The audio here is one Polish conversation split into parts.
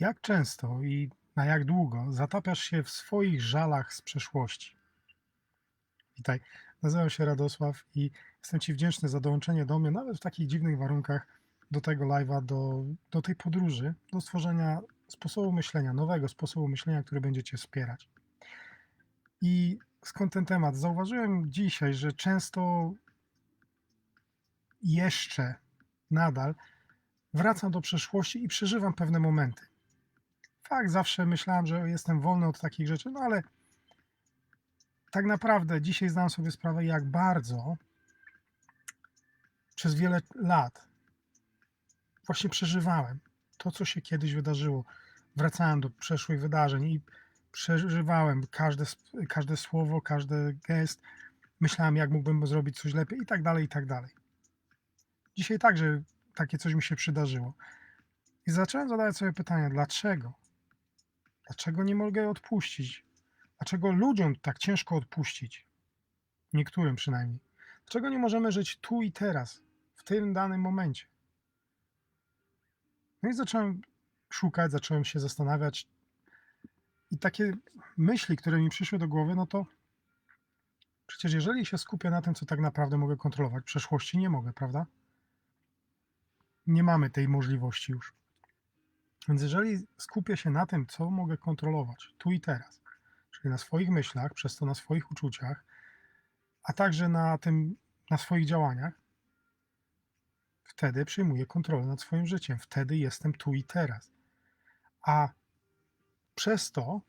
Jak często i na jak długo zatapiasz się w swoich żalach z przeszłości? Witaj, nazywam się Radosław i jestem Ci wdzięczny za dołączenie do mnie, nawet w takich dziwnych warunkach, do tego live'a, do, do tej podróży, do stworzenia sposobu myślenia, nowego sposobu myślenia, który będzie Cię wspierać. I skąd ten temat? Zauważyłem dzisiaj, że często jeszcze nadal wracam do przeszłości i przeżywam pewne momenty. Fakt, zawsze myślałem, że jestem wolny od takich rzeczy, no ale tak naprawdę dzisiaj zdałem sobie sprawę, jak bardzo przez wiele lat właśnie przeżywałem to, co się kiedyś wydarzyło. Wracałem do przeszłych wydarzeń i przeżywałem każde, każde słowo, każdy gest. Myślałem, jak mógłbym zrobić coś lepiej i tak dalej, i tak dalej. Dzisiaj także takie coś mi się przydarzyło. I zacząłem zadawać sobie pytania, dlaczego? Dlaczego nie mogę odpuścić? Dlaczego ludziom tak ciężko odpuścić? Niektórym przynajmniej. Dlaczego nie możemy żyć tu i teraz, w tym danym momencie? No i zacząłem szukać, zacząłem się zastanawiać. I takie myśli, które mi przyszły do głowy, no to przecież jeżeli się skupię na tym, co tak naprawdę mogę kontrolować, przeszłości nie mogę, prawda? Nie mamy tej możliwości już. Więc jeżeli skupię się na tym, co mogę kontrolować tu i teraz, czyli na swoich myślach, przez to na swoich uczuciach, a także na tym, na swoich działaniach, wtedy przyjmuję kontrolę nad swoim życiem. Wtedy jestem tu i teraz. A przez to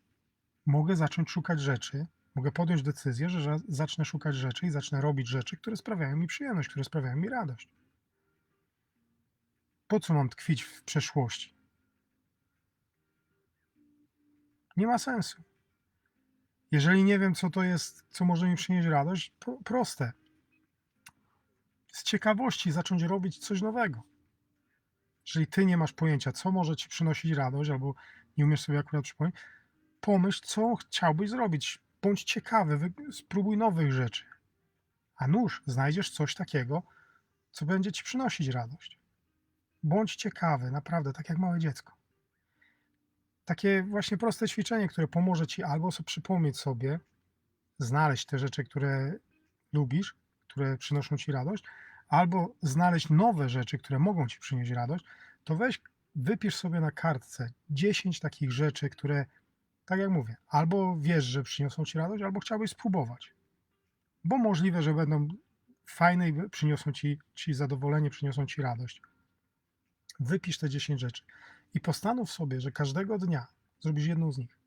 mogę zacząć szukać rzeczy, mogę podjąć decyzję, że za- zacznę szukać rzeczy i zacznę robić rzeczy, które sprawiają mi przyjemność, które sprawiają mi radość. Po co mam tkwić w przeszłości? Nie ma sensu. Jeżeli nie wiem, co to jest, co może mi przynieść radość, pro, proste. Z ciekawości zacząć robić coś nowego. Jeżeli ty nie masz pojęcia, co może ci przynosić radość, albo nie umiesz sobie akurat przypomnieć, pomyśl, co chciałbyś zrobić. Bądź ciekawy, wy- spróbuj nowych rzeczy. A nuż znajdziesz coś takiego, co będzie ci przynosić radość. Bądź ciekawy, naprawdę, tak jak małe dziecko takie właśnie proste ćwiczenie, które pomoże ci albo przypomnieć sobie, znaleźć te rzeczy, które lubisz, które przynoszą ci radość, albo znaleźć nowe rzeczy, które mogą ci przynieść radość, to weź, wypisz sobie na kartce 10 takich rzeczy, które, tak jak mówię, albo wiesz, że przyniosą ci radość, albo chciałbyś spróbować. Bo możliwe, że będą fajne i przyniosą ci, ci zadowolenie, przyniosą ci radość. Wypisz te 10 rzeczy i postanów sobie, że każdego dnia zrobisz jedną z nich.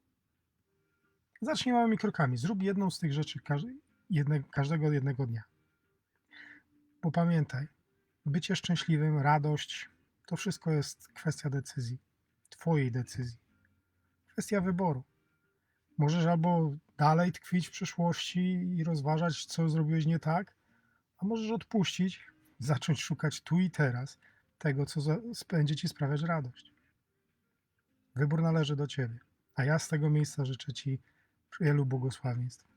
Zacznij małymi krokami. Zrób jedną z tych rzeczy każdego jednego dnia. Bo pamiętaj, bycie szczęśliwym, radość, to wszystko jest kwestia decyzji. Twojej decyzji. Kwestia wyboru. Możesz albo dalej tkwić w przyszłości i rozważać, co zrobiłeś nie tak, a możesz odpuścić, zacząć szukać tu i teraz tego, co będzie ci sprawiać radość. Wybór należy do Ciebie. A ja z tego miejsca życzę Ci wielu błogosławieństw.